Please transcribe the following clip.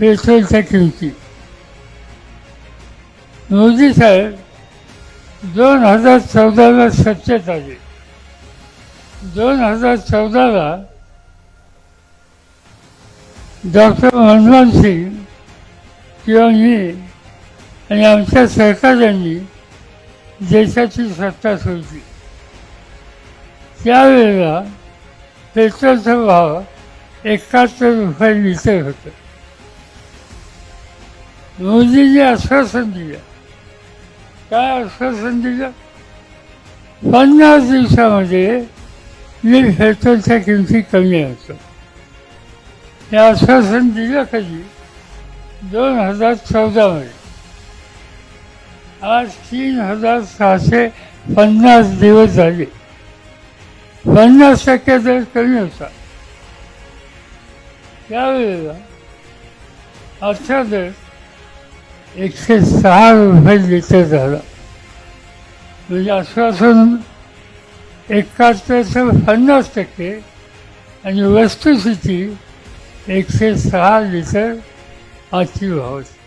पेट्रोलच्या किमती मोदी साहेब दोन हजार चौदाला सत्तेत आले. दोन हजार चौदाला डॉक्टर मनमोहन सिंग किंवा मी आणि आमच्या सरकारांनी देशाची सत्ता सोडली. त्यावेळेला पेट्रोलचा भाव एकाहत्तर रुपये लिटर होतं. मोदींनी आश्वासन दिलं काय आश्वासन दिलं पन्नास दिवसामध्ये मी पेट्रोलच्या किमती कमी होतो हे आश्वासन दिलं कधी दोन हजार चौदामध्ये. आज तीन हजार सहाशे पन्नास दिवस झाले. पन्नास टक्के दर कमी होता त्यावेळेला आजचा दर एकशे सहा रुपये लिटर झाला. म्हणजे आश्वासन एकाहत्तरचं पन्नास टक्के आणि वस्तुस्थिती एकशे सहा लिटर अति भाव होती